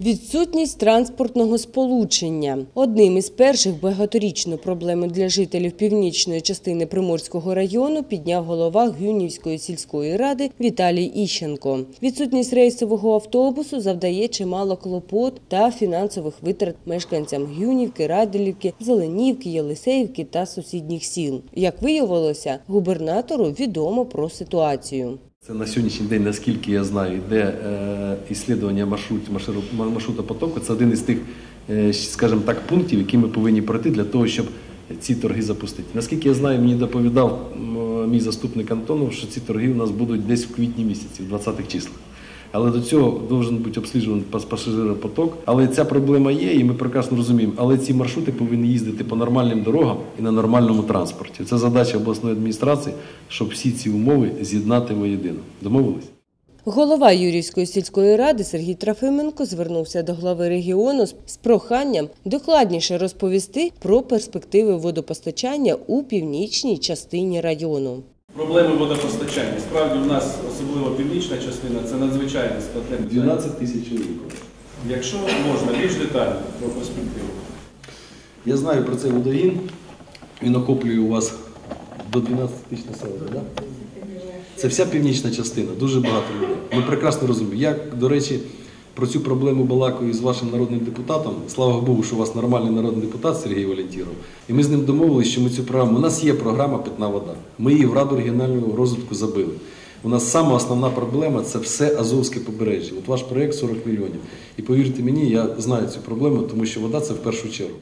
Відсутність транспортного сполучення одним із перших багаторічну проблему для жителів північної частини Приморського району підняв голова Гюнівської сільської ради Віталій Іщенко. Відсутність рейсового автобусу завдає чимало клопот та фінансових витрат мешканцям Гюнівки, Радилівки, Зеленівки, Єлисеївки та сусідніх сіл. Як виявилося, губернатору відомо про ситуацію. Це на сьогоднішній день, наскільки я знаю, йде е, іслідування маршрутів, маршру- маршрута потоку. Це один із тих, е, скажімо так, пунктів, які ми повинні пройти для того, щоб ці торги запустити. Наскільки я знаю, мені доповідав мій заступник Антонов, що ці торги у нас будуть десь в квітні місяці, в 20-х числах. Але до цього должен бути обсліджуваний пас- пасажиропоток. Але ця проблема є, і ми прекрасно розуміємо. Але ці маршрути повинні їздити по нормальним дорогам і на нормальному транспорті. Це задача обласної адміністрації, щоб всі ці умови з'єднати воєдино. Домовились? Голова Юрівської сільської ради Сергій Трофименко звернувся до глави регіону з проханням докладніше розповісти про перспективи водопостачання у північній частині району. Проблеми водопостачання. Справді, у нас, особливо північна частина, це надзвичайно складне. 12 тисяч чоловік. Якщо можна, більш детально про перспективу. Я знаю про цей водогін. Він охоплює у вас до 12 тисяч населення, так? Це вся північна частина, дуже багато людей. Ми прекрасно розуміємо. Я, до речі, про цю проблему балакаю з вашим народним депутатом. Слава Богу, що у вас нормальний народний депутат Сергій Валентіров. І ми з ним домовилися, що ми цю програму. У нас є програма Питна вода. Ми її в Раду регіонального розвитку забили. У нас сама основна проблема це все Азовське побережжя. От ваш проєкт 40 мільйонів. І повірте мені, я знаю цю проблему, тому що вода це в першу чергу.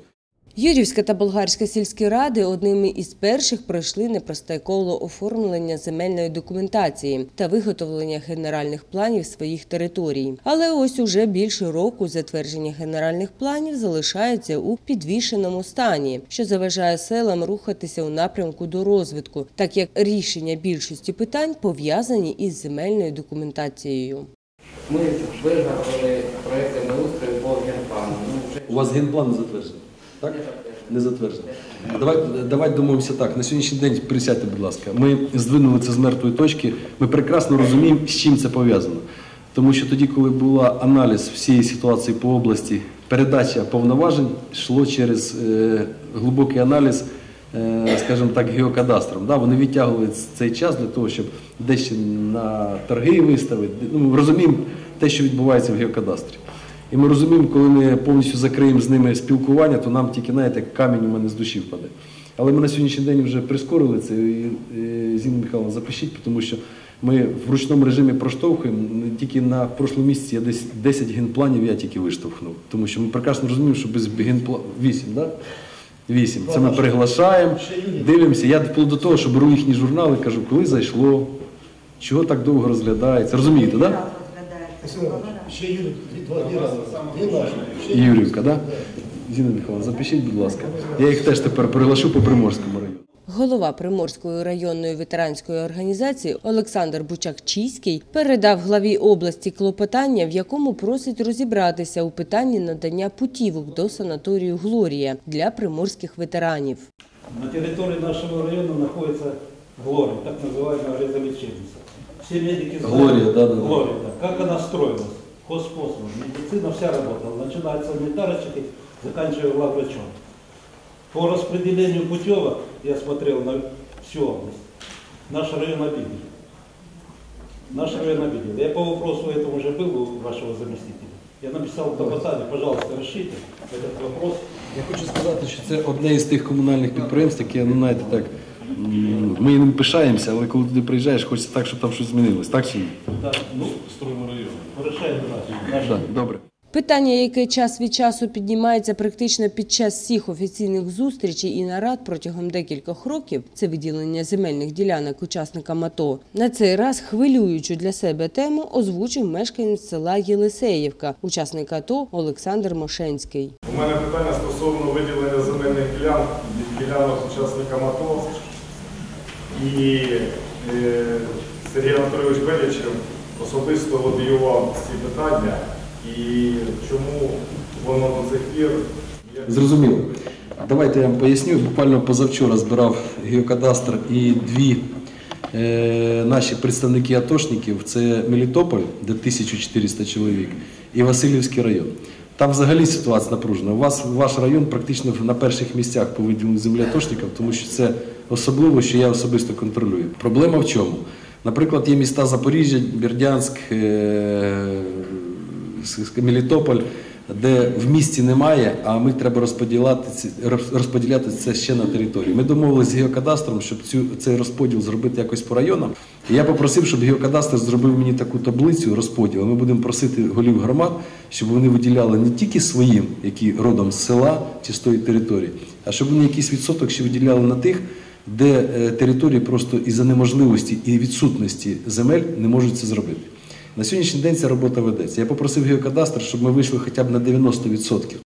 Юрівська та Болгарська сільські ради одними із перших пройшли непросте коло оформлення земельної документації та виготовлення генеральних планів своїх територій. Але ось уже більше року затвердження генеральних планів залишається у підвішеному стані, що заважає селам рухатися у напрямку до розвитку, так як рішення більшості питань пов'язані із земельною документацією. Ми виготовили проєкти землеустрою по генплану. Ну, У вас генплан затверджений? Так? Не затверджений. Давай, давай домовимося так. На сьогоднішній день присядьте, будь ласка. Ми здвинули це з мертвої точки. Ми прекрасно розуміємо, з чим це пов'язано. Тому що тоді, коли був аналіз всієї ситуації по області, передача повноважень йшло через е, глибокий аналіз, е, скажімо так, геокадастром. Да? Вони відтягували цей час для того, щоб дещо на торги виставити. Ну, розуміємо те, що відбувається в геокадастрі. І ми розуміємо, коли ми повністю закриємо з ними спілкування, то нам тільки, знаєте, камінь у мене з душі впаде. Але ми на сьогоднішній день вже прискорили це. І, Зіна Михайловна, запишіть, тому що ми в ручному режимі проштовхуємо. Тільки на прошлому місяці я десь 10 генпланів я тільки виштовхнув. Тому що ми прекрасно розуміємо, що без генплану 8, да? 8. Це ми приглашаємо, дивимося. Я вплоть до того, що беру їхні журнали, кажу, коли зайшло, чого так довго розглядається. Розумієте, так? Да? Ще Юрівка, да? Зіна Михайловна, запишіть, будь ласка. Я їх теж тепер приглашу по Приморському району. Голова Приморської районної ветеранської організації Олександр Бучак-Чійський передав главі області клопотання, в якому просить розібратися у питанні надання путівок до санаторію Глорія для приморських ветеранів. На территории нашего района находится Глория, так называемая резолечебница Все медики знают. Глория, да, да, да. Глория, да. Как она строилась? Хозпослуг, медицина вся работала, начиная от санитарочек и заканчивая главврачом. По распределению путевок, я смотрел на всю область, наш район обидел. Наш район обидел. Я по вопросу этому уже был у вашего заместителя. Я написал клопотание, пожалуйста, решите этот вопрос. Я хочу сказати, що це одне із тих комунальних підприємств, яке, ну знаєте, так, м, ми ним пишаємося, але коли туди приїжджаєш, хочеться так, щоб там щось змінилось. Так чи ні? Да, ну, решает наш, наш Так, добре. Питання, яке час від часу піднімається практично під час всіх офіційних зустрічей і нарад протягом декількох років, це виділення земельних ділянок учасникам АТО. На цей раз хвилюючу для себе тему озвучив мешканець села Єлисеївка, учасник АТО Олександр Мошенський. У мене питання стосовно виділення земельних ділянок, ділянок учасникам АТО. І е, Сергій Анатолійович Белячев особисто лобіював ці питання. І чому воно до цих пір Зрозуміло. Давайте я вам поясню. Буквально позавчора збирав геокадастр і дві е, наші представники атошників це Мелітополь, де 1400 чоловік, і Васильівський район. Там взагалі ситуація напружена. У вас ваш район практично на перших місцях по виділенню землі атошників, тому що це особливо, що я особисто контролюю. Проблема в чому? Наприклад, є міста Запоріжжя, Бердянськ, е, Мелітополь, де в місті немає, а ми треба розподіляти, розподіляти це ще на території. Ми домовилися з геокадастром, щоб цю, цей розподіл зробити якось по районам. І я попросив, щоб геокадастр зробив мені таку таблицю розподілу. Ми будемо просити голів громад, щоб вони виділяли не тільки своїм, які родом з села чи з тої території, а щоб вони якийсь відсоток ще виділяли на тих, де е, території просто із-за неможливості і відсутності земель не можуть це зробити. На сьогоднішній день ця робота ведеться. Я попросив геокадастр, щоб ми вийшли хоча б на 90%.